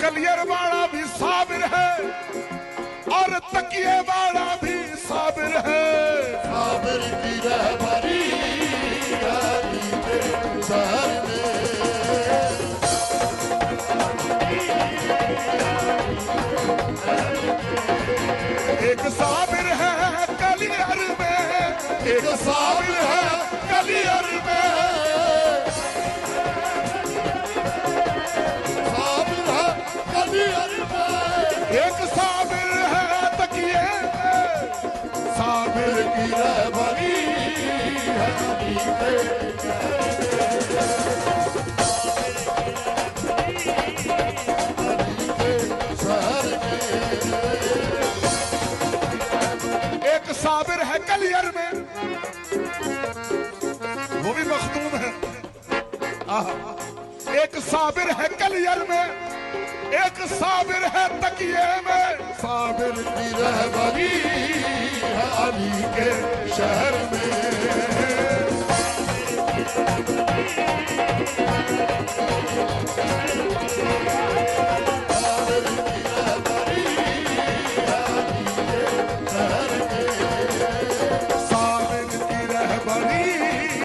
Clear والا بھی صابر ہے اور تکیے والا بھی صابر ہے صابر کی رہبری میں ایک صابر ہے کلیئر میں ایک صابر ہے ایک صابر ہے تکیے۔ میں صابر کی رہبری علی کے علی ایک صابر ہے کلیئر میں۔ وہ بھی مختوم ہے۔ ایک صابر ہے کلیئر میں۔ ایک صابر ہے تکیے میں۔ صابر کی رہبری ہے علی کے شہر میں۔